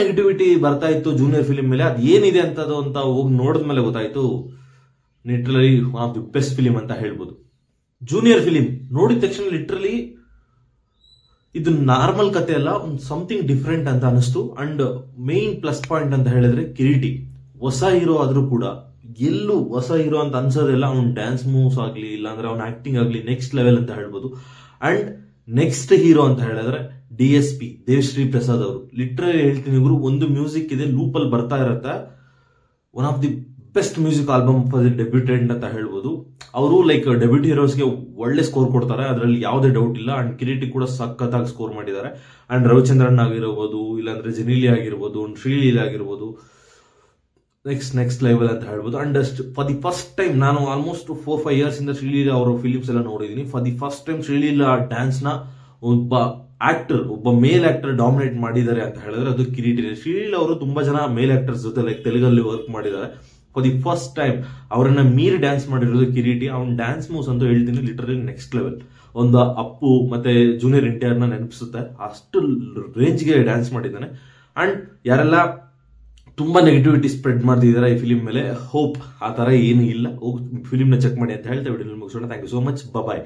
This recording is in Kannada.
ನೆಗೆಟಿವಿಟಿ ಬರ್ತಾ ಇತ್ತು ಜೂನಿಯರ್ ಫಿಲಿಮ್ ಮೇಲೆ. ಅದು ಏನಿದೆ ಅಂತದ್ದು ಅಂತ ಹೋಗಿ ನೋಡಿದ್ಮೇಲೆ ಗೊತ್ತಾಯ್ತು. Literally one of the best film ಅಂತ ಹೇಳ್ಬೋದು. ಜೂನಿಯರ್ ಫಿಲಿಮ್ ನೋಡಿದ ತಕ್ಷಣ ಲಿಟ್ರಲಿ ಇದು ನಾರ್ಮಲ್ ಕತೆ ಅಲ್ಲ, ಒಂದು ಸಮಥಿಂಗ್ ಡಿಫ್ರೆಂಟ್ ಅಂತ ಅನಿಸ್ತು ಅಂಡ್ ಮೇನ್ ಪ್ಲಸ್ ಪಾಯಿಂಟ್ ಅಂತ ಹೇಳಿದ್ರೆ ಕಿರೀಟಿ. ಹೊಸ ಹೀರೋ ಆದ್ರೂ ಕೂಡ ಎಲ್ಲೂ ಹೊಸ ಹೀರೋ ಅಂತ ಅನ್ಸೋದೆಲ್ಲ. ಅವ್ನ ಡ್ಯಾನ್ಸ್ ಮೂವ್ಸ್ ಆಗಲಿ, ಇಲ್ಲಾಂದ್ರೆ ಅವ್ನ ಆಕ್ಟಿಂಗ್ ಆಗಲಿ ನೆಕ್ಸ್ಟ್ ಲೆವೆಲ್ ಅಂತ ಹೇಳ್ಬೋದು. ಅಂಡ್ ನೆಕ್ಸ್ಟ್ ಹೀರೋ ಅಂತ ಹೇಳಿದ್ರೆ D S P Devashri Prasad ಅವರು. ಲಿಟ್ರಲಿ ಹೇಳ್ತೀನಿ ಇವರು, ಒಂದು ಮ್ಯೂಸಿಕ್ ಇದೆ ಲೂಪಲ್ಲಿ ಬರ್ತಾ ಇರತ್ತೆ. One of the best music album for the debutant ಅಂತ ಹೇಳ್ಬೋದು. ಅವರು ಲೈಕ್ ಡೆಬ್ಯೂಟ್ ಹೀರೋಸ್ಗೆ ಒಳ್ಳೆ ಸ್ಕೋರ್ ಕೊಡ್ತಾರೆ. ಅದರಲ್ಲಿ ಯಾವುದೇ ಡೌಟ್ ಇಲ್ಲ. ಅಂಡ್ ಕಿರೀಟಿ ಕೂಡ ಸಖತ್ತಾಗಿ ಸ್ಕೋರ್ ಮಾಡಿದ್ದಾರೆ. ಅಂಡ್ ರವಿಚಂದ್ರನ್ ಆಗಿರ್ಬೋದು, ಇಲ್ಲಾಂದ್ರೆ ಜೆನಿಲಿ ಆಗಿರ್ಬೋದು ಅಂಡ್ ಶ್ರೀಲೀಲ ಆಗಿರ್ಬೋದು. ನೆಕ್ಸ್ಟ್ ನೆಕ್ಸ್ಟ್ ಲೆವೆಲ್ ಅಂತ ಹೇಳ್ಬೋದು. And just for the first time ನಾನು ಆಲ್ಮೋಸ್ಟ್ ಫೋರ್ ಫೈವ್ ಇಯರ್ಸ್ ಇಂದ ಶ್ರೀಲೀಲ ಅವರ ಫಿಲಿಮ್ಸ್ ಎಲ್ಲ ನೋಡಿದ್ದೀನಿ. For the first time Sreeleela ಡ್ಯಾನ್ಸ್ನ ಒಬ್ಬ ಆಕ್ಟರ್ ಒಬ್ಬ ಮೇಲ್ ಆಕ್ಟರ್ ಡಾಮಿನೇಟ್ ಮಾಡಿದ್ದಾರೆ ಅಂತ ಹೇಳಿದ್ರೆ ಅದು ಕಿರೀಟಿನೇ ಫೀಲ್ ಅವರು ತುಂಬಾ ಜನ ಮೇಲ್ ಆಕ್ಟರ್ಸ್ ಜೊತೆ ಲೈಕ್ ತೆಲುಗಲ್ಲಿ ವರ್ಕ್ ಮಾಡಿದ್ದಾರೆ. ಫಾರ್ ದಿ ಫಸ್ಟ್ ಟೈಮ್ ಅವರನ್ನ ಮೀರಿ ಡ್ಯಾನ್ಸ್ ಮಾಡಿರೋದು ಕಿರೀಟಿ. ಅವ್ನ ಡ್ಯಾನ್ಸ್ ಮೂವ್ಸ್ ಅಂತ ಹೇಳ್ತೀನಿ ಲಿಟರಲಿ ನೆಕ್ಸ್ಟ್ ಲೆವೆಲ್ ಒಂದು ಅಪ್ಪು ಮತ್ತೆ ಜೂನಿಯರ್ ಎನ್ನ ನೆನಪಿಸುತ್ತೆ. ಅಷ್ಟು ರೇಂಜ್ಗೆ ಡ್ಯಾನ್ಸ್ ಮಾಡಿದ್ದಾನೆ. ಅಂಡ್ ಯಾರೆಲ್ಲ ತುಂಬಾ ನೆಗೆಟಿವಿಟಿ ಸ್ಪ್ರೆಡ್ ಮಾಡ್ತಿದ್ದಾರೆ ಈ ಫಿಲಿಮ್ ಮೇಲೆ ಹೋಪ್ ಆ ತರ ಏನು ಇಲ್ಲ. ಹೋಗಿ ನ ಚೆಕ್ ಮಾಡಿ ಅಂತ ಹೇಳ್ತಾ ವಿಡಿಯೋ ಮುಗಿಸೋಣ. Thank you so much bye